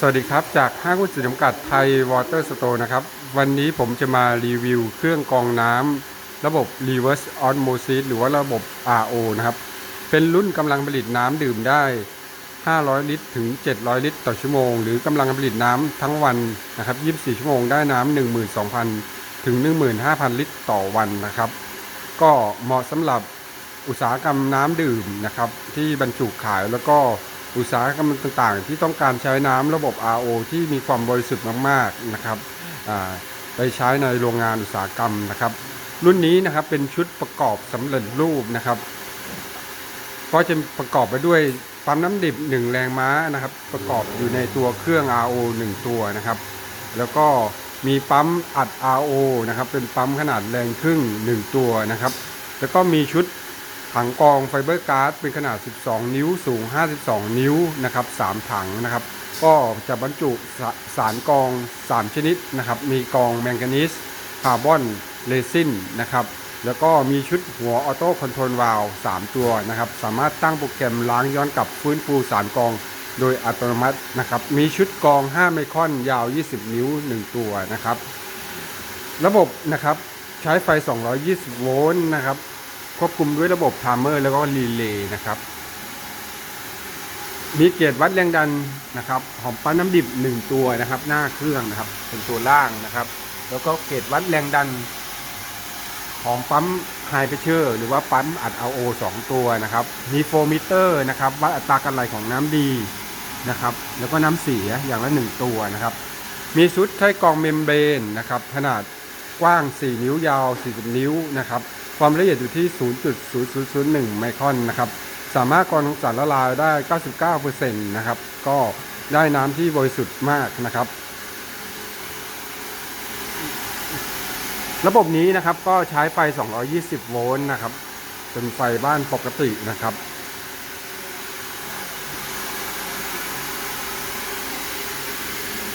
สวัสดีครับ จากห้างหุ้นส่วนจำกัดไทยวอเตอร์สโตร์นะครับ วันนี้ผมจะมารีวิวเครื่องกรองน้ำระบบ Reverse Osmosis หรือว่าระบบ RO นะครับ เป็นรุ่นกำลังผลิตน้ำดื่มได้ 500 ลิตรถึง 700 ลิตร ต่อชั่วโมง หรือกำลังผลิตน้ำทั้งวันนะครับ 24 ชั่วโมงได้น้ำ12,000 ถึง 15,000 ลิตรต่อวันนะครับ ก็เหมาะสำหรับอุตสาหกรรมน้ำดื่มนะครับที่บรรจุขายแล้วก็ อุตสาหกรรมต่างๆ ที่ต้องการใช้น้ำระบบ RO ที่มีความบริสุทธิ์มากๆนะครับไปใช้ในโรงงานอุตสาหกรรมนะครับ รุ่นนี้นะครับเป็นชุดประกอบสำเร็จรูปนะครับก็จะประกอบไปด้วยปั๊มน้ำดิบ 1 แรงม้านะครับ ประกอบอยู่ในตัวเครื่อง RO 1 ตัวนะครับ แล้วก็มีปั๊มอัด RO นะครับ เป็นปั๊มขนาดแรงครึ่ง 1 ตัวนะครับ แล้วก็มีชุด ถังกองไฟเบอร์การ์ดเป็นขนาด 12 นิ้วสูง 52 นิ้วนะครับ 3 ถังนะครับ ก็จะบรรจุสาสารกอง 3 ชนิดนะครับ มีกองแมงกานีสคาร์บอนเรซินนะครับ แล้วก็มีชุดหัวออโต้คอนโทรลวาล3ตัวนะครับ สามารถตั้งโปรแกรมล้างย้อนกลับฟื้นฟูสารกองโดยอัตโนมัตินะครับ มีชุดกอง 5 ไมครอนยาว 20 นิ้ว 1 ตัวนะครับ ระบบนะครับใช้ไฟ 220 โวลต์นะครับ ควบคุมด้วยระบบไทม์เมอร์แล้วก็รีเลย์นะครับ มีเกียร์วัดแรงดันนะครับหอมปั๊มน้ำดิบ 1 ตัวนะครับ หน้าเครื่องนะครับ เป็นตัวล่างนะครับ แล้วก็เกียร์วัดแรงดัน ของปั๊มไฮเพชเชอร์หรือว่าปั๊มอัด RO 2ตัวนะครับ มีโฟมิเตอร์นะครับวัดอัตราการไหลของน้ำดีนะครับ แล้วก็น้ำเสียอย่างละ1ตัวนะครับ มีชุดไส้กองเมมเบรนนะครับขนาดกว้าง 4 นิ้วยาว 40 นิ้วนะครับ ความละเอียดอยู่ที่ 0.0001 ไมครอนนะครับ สามารถกรองสารละลายได้ 99%นะครับ ก็ได้น้ำที่บริสุทธิ์มากนะครับ ระบบนี้นะครับก็ใช้ไฟ 220 โวลต์นะครับ เป็นไฟบ้านปกตินะครับ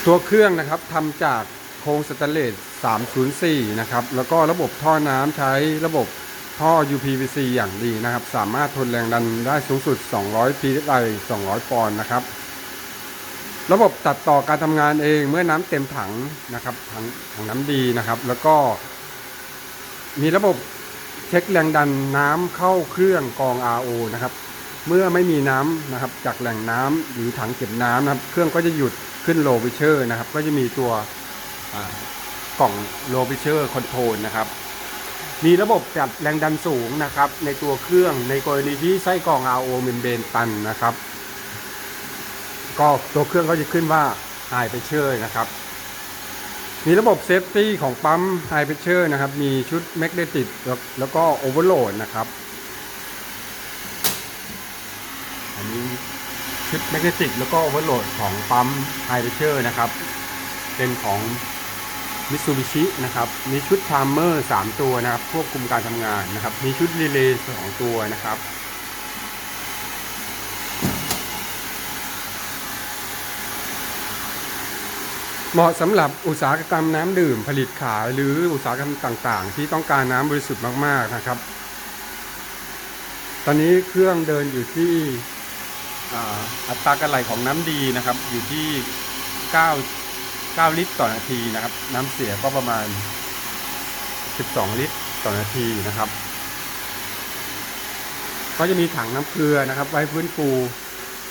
ตัวเครื่องนะครับทำจากโครงสแตนเลส 304 นะครับ แล้วก็ระบบท่อน้ำใช้ระบบท่อ UPVC อย่างดีนะครับ สามารถทนแรงดันได้สูงสุด 200 psi 200 ปอนด์นะครับ ระบบตัดต่อการทำงานเองเมื่อน้ำเต็มถังนะครับถังถังน้ำดีนะครับ แล้วก็ มีระบบเช็คแรงดันน้ำเข้าเครื่องกอง RO นะครับ เมื่อไม่มีน้ำนะครับ จากแหล่งน้ำหรือถังเก็บน้ำนะครับ เครื่องก็จะหยุดขึ้นโลวิเชอร์นะครับ ก็จะมีตัว กล่องโลวิเชอร์คอนโทรลนะครับ มีระบบจัดแรงดันสูงนะครับ ในตัวเครื่องในกรณีที่ไส้กรอง RO เมมเบรนตันนะครับ ก็ตัวเครื่องก็จะขึ้นว่า High Pressure นะครับ มีระบบเซฟตี้ของปั๊ม High Pressure นะครับ มีชุดแมกเนติกแล้วก็โอเวอร์โหลดนะครับ อันนี้ชุดแมกเนติกแล้วก็โอเวอร์โหลดของปั๊ม High Pressure นะครับ เป็นของ Mitsubishi นะครับ มีชุดไทม์เมอร์3ตัวนะครับควบคุมการทำงานนะครับ มีชุดรีเลย์2ตัวนะครับ เหมาะสำหรับอุตสาหกรรมน้ำดื่มผลิตขายหรืออุตสาหกรรมต่างๆ ที่ต้องการน้ำบริสุทธิ์มากๆนะครับ ตอนนี้เครื่องเดินอยู่ที่อ,อัตราการไหลของน้ำดีนะครับ อยู่ที่ 9 9 ลิตรต่อนาทีนะครับ น้ำเสียก็ประมาณ 12 ลิตรต่อนาทีนะครับ ก็จะมีถังน้ำเกลือนะครับ ไว้ฟื้นฟู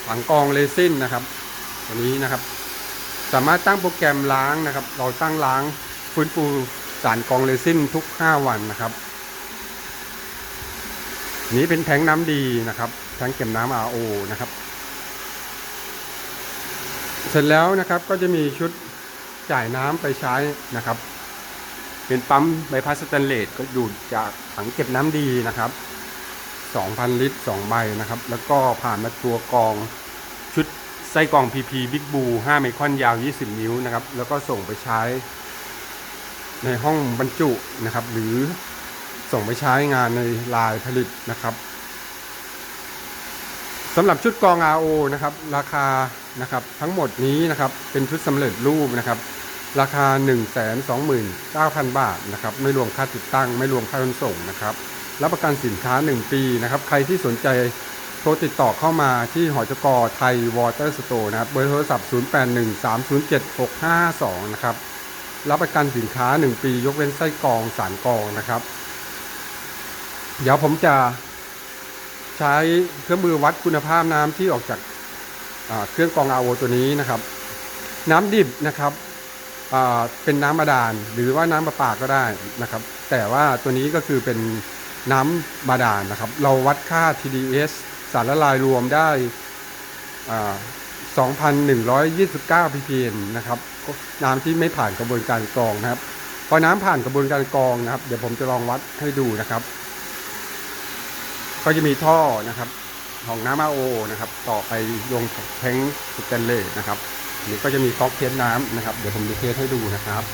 ถังกองเรซินนะครับตัวนี้นะครับ สามารถตั้งโปรแกรมล้างนะครับ เราตั้งล้างฟื้นฟูสารกองเรซินทุก 5 วันนะครับ นี้เป็นแทงน้ำดีนะครับแทงเก็บน้ำ RO นะครับ เสร็จแล้วนะครับก็จะมีชุด จ่ายน้ำไปใช้นะครับ เป็นปั๊มใบพัดสแตนเลสก็ดูดจากถังเก็บน้ำดีนะครับ 2,000 ลิตร 2 ใบนะครับ แล้วก็ผ่านมาตัวกองชุดไส้กรอง PP Big Blue 5ไมครอนยาว 20 นิ้วนะครับ แล้วก็ส่งไปใช้ ในห้องบรรจุนะครับ หรือส่งไปใช้งานในลายผลิตนะครับสำหรับชุดกอง RO นะครับ ราคา นะครับ ทั้งหมดนี้นะครับเป็นชุดสำเร็จรูปนะครับ ราคา 129,000 บาทนะครับไม่รวมค่าติดตั้ง ไม่รวมค่าขนส่งนะครับรับประกันสินค้า 1 ปีนะครับ ใครที่สนใจโทรติดต่อเข้ามาที่หอจกไทยวอเตอร์สโตร์นะครับเบอร์โทรศัพท์ 0813076552 นะครับ รับประกันสินค้า 1 ปี ยกเว้นไส้กรองสารกรองนะครับ เดี๋ยวผมจะใช้เครื่องมือวัดคุณภาพน้ำที่ออกจาก เครื่องกรอง RO ตัวนี้นะครับ น้ำดิบนะครับเป็นน้ำบาดาลหรือว่าน้ำประปาก็ได้นะครับ แต่ว่าตัวนี้ก็คือเป็นน้ำบาดาลนะครับ เราวัดค่า TDS สารละลายรวมได้อ่า2,129 ppm นะครับ น้ำที่ไม่ผ่านกระบวนการกรองนะครับ พอน้ำผ่านกระบวนการกรองนะครับ เดี๋ยวผมจะลองวัดให้ดูนะครับ ก็จะมีท่อนะครับ ของน้ำอาโอนะครับ ต่อไปลงแทงสแตนเลสนะครับนี่ก็จะมีก๊อกเทสน้ำนะครับ เดี๋ยวผมจะเทสให้ดูนะครับ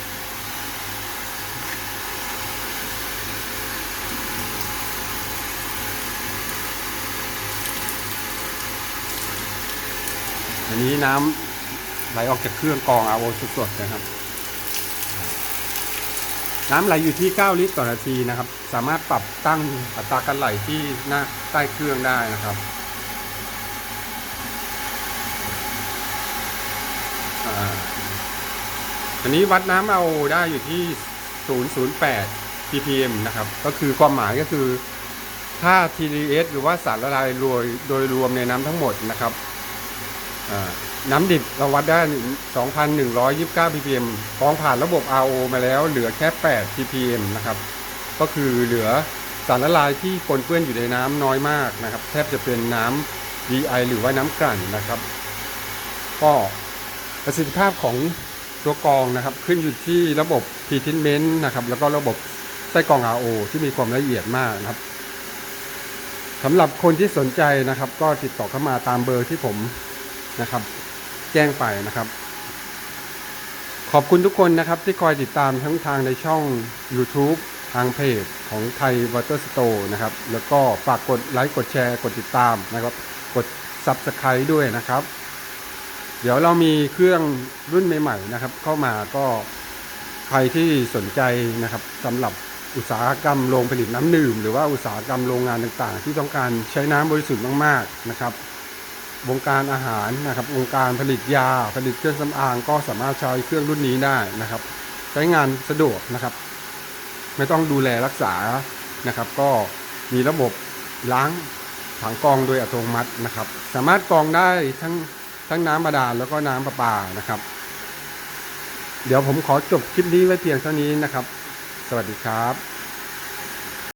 อันนี้น้ำไหลออกจากเครื่องกรองอาโอสดๆนะครับ น้ำไหลอยู่ที่ 9 ลิตรต่อนาทีนะครับ สามารถปรับตั้งอัตราการไหลที่หน้าใต้เครื่องได้นะครับอ่า อันนี้วัดน้ำเอาได้อยู่ที่ 008 ppm นะครับ ก็คือความหมายก็คือค่า TDS หรือว่าสารละลายรวมโดยรวมในน้ำทั้งหมดนะครับ น้ำดิบเราวัดได้ 2,129 ppm กองผ่านระบบ RO มาแล้วเหลือแค่ 8 ppm นะครับ ก็คือเหลือสารละลายที่ปนเปื้อนอยู่ในน้ำน้อยมากนะครับ แทบจะเป็นน้ำ DI หรือว่าน้ำกลั่นนะครับ ก็ประสิทธิภาพของ ตัวกรองนะครับ ขึ้นอยู่ที่ระบบ P-Treatment นะครับ แล้วก็ระบบไส้กรอง RO ที่มีความละเอียดมากนะครับสำหรับคนที่สนใจนะครับ ก็ติดต่อเข้ามาตามเบอร์ที่ผมนะครับ แจ้งไปนะครับ ขอบคุณทุกคนนะครับที่คอยติดตามทั้งทางในช่อง YouTube ทางเพจของไทยวอเตอร์สโตร์นะครับ แล้วก็ฝากกดไลค์กดแชร์ กดติดตามนะครับ กด Subscribe ด้วยนะครับ เดี๋ยวเรามีเครื่องรุ่นใหม่ๆนะครับ เข้ามาก็ใครที่สนใจนะครับสำหรับอุตสาหกรรมโรงผลิตน้ำดื่ม หรือว่าอุตสาหกรรมโรงงานต่างๆ ที่ต้องการใช้น้ำบริสุทธิ์มากๆนะครับวงการอาหารนะครับวงการผลิตยา ผลิตเครื่องสำอางก็สามารถใช้เครื่องรุ่นนี้ได้นะครับ ใช้งานสะดวกนะครับ ไม่ต้องดูแลรักษานะครับ ก็มีระบบล้างถังกรองโดยอัตโนมัตินะครับ สามารถกรองได้ทั้ง ทั้งน้ำบาดาลแล้วก็น้ำประปานะครับ เดี๋ยวผมขอจบคลิปนี้ไว้เพียงเท่านี้นะครับ สวัสดีครับ